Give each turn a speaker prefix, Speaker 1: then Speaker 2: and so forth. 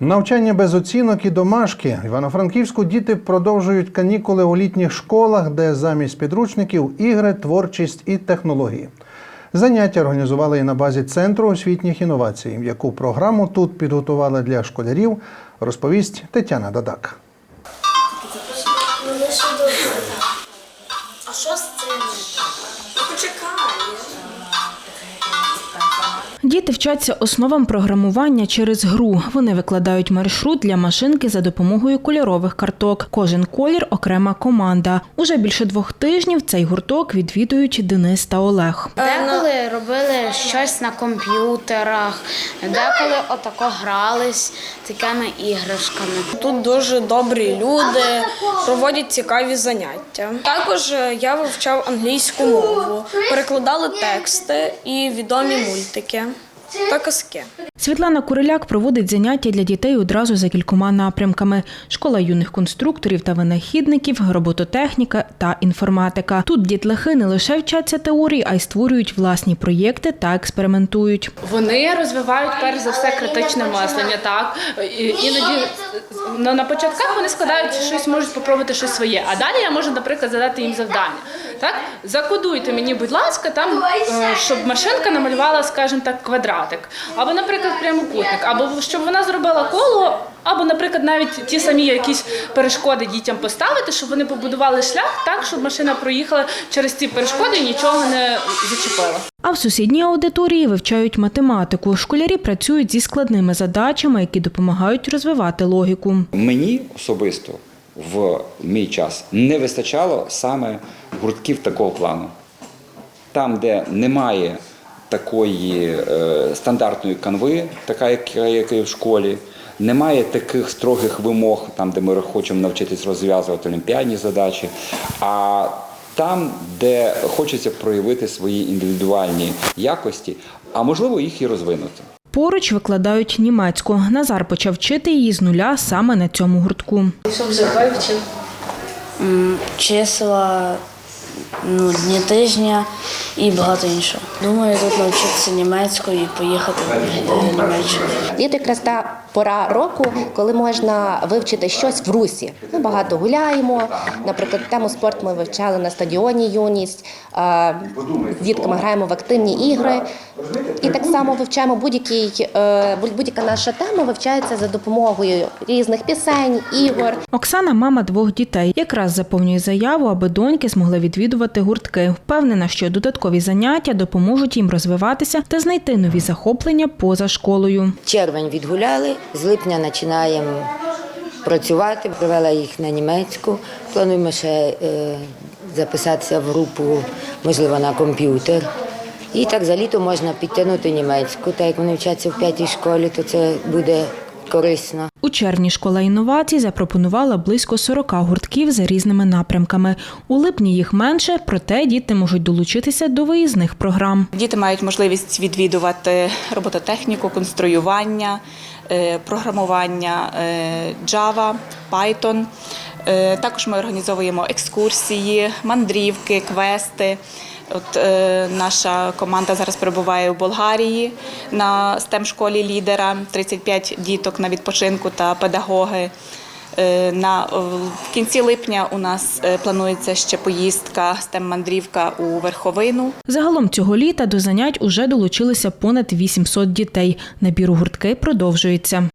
Speaker 1: Навчання без оцінок і домашки. Івано-Франківську діти продовжують канікули у літніх школах, де замість підручників ігри, творчість і технології. Заняття організували і на базі центру освітніх інновацій. Яку програму тут підготували для школярів, розповість Тетяна Дадак.
Speaker 2: Добре. А що з цим? Почекай.
Speaker 3: Діти вчаться основам програмування через гру. Вони викладають маршрут для машинки за допомогою кольорових карток. Кожен колір окрема команда. Уже більше двох тижнів цей гурток відвідують Денис та Олег.
Speaker 4: Деколи робили щось на комп'ютерах, деколи отако грались такими іграшками.
Speaker 5: Тут дуже добрі люди, проводять цікаві заняття. Також е, я вивчав англійську мову, перекладали тексти і відомі мультики та казки.
Speaker 3: Світлана Куриляк проводить заняття для дітей одразу за кількома напрямками: школа юних конструкторів та винахідників, робототехніка та інформатика. Тут дітлахи не лише вчаться теорії, а й створюють власні проєкти та експериментують.
Speaker 6: Вони розвивають перш за все критичне мислення. Так іноді на, на початках вони складають щось, можуть спробувати щось своє. А далі я можу, наприклад, задати їм завдання. Так, закодуйте мені, будь ласка, там е, щоб машинка намалювала, скажімо так, квадратик, або, наприклад, прямокутник, або щоб вона зробила коло. Або, наприклад, навіть ті самі якісь перешкоди дітям поставити, щоб вони побудували шлях так, щоб машина проїхала через ці перешкоди і нічого не зачепила.
Speaker 3: А в сусідній аудиторії вивчають математику. Школярі працюють зі складними задачами, які допомагають розвивати логіку.
Speaker 7: Мені особисто в мій час не вистачало саме гуртків такого плану. Там, де немає такої е, стандартної канви, така, як, і в школі, немає таких строгих вимог, там, де ми хочемо навчитись розв'язувати олімпіадні задачі. А там, де хочеться проявити свої індивідуальні якості, а можливо їх і розвинути.
Speaker 3: Поруч викладають німецьку. Назар почав вчити її з нуля саме на цьому гуртку.
Speaker 6: Що вже вивчив?
Speaker 4: Числа, ну, дні тижня і багато іншого. Думаю, тут навчитися німецькою і поїхати в Німеччину.
Speaker 8: Літо якраз та пора року, коли можна вивчити щось в русі. Ми багато гуляємо. Наприклад, тему спорт ми вивчали на стадіоні юність. З дітками граємо в активні ігри. І так само вивчаємо будь-який е, будь- будь-яка наша тема вивчається за допомогою різних пісень, ігор.
Speaker 3: Оксана мама двох дітей. Якраз заповнює заяву, аби доньки змогли відвідувати гуртки. Впевнена, що додаткові заняття допоможуть їм розвиватися та знайти нові захоплення поза школою.
Speaker 9: Червень відгуляли, з липня починаємо працювати. Привела їх на німецьку. Плануємо ще е, записатися в групу, можливо, на комп'ютер. І так за літо можна підтягнути німецьку. Так як вони вчаться в п'ятій школі, то це буде корисно.
Speaker 3: У червні школа інновацій запропонувала близько 40 гуртків за різними напрямками. У липні їх менше, проте діти можуть долучитися до виїзних програм.
Speaker 10: Діти мають можливість відвідувати робототехніку, конструювання, е, програмування е, Java, Python. Е, Також ми організовуємо екскурсії, мандрівки, квести. От е, наша команда зараз перебуває в Болгарії на stem школі лідера. 35 діток на відпочинку та педагоги. Е, На в кінці липня у нас е, планується ще поїздка stem мандрівка у Верховину.
Speaker 3: Загалом цього літа до занять уже долучилися понад 800 дітей. Набір у гуртки продовжується.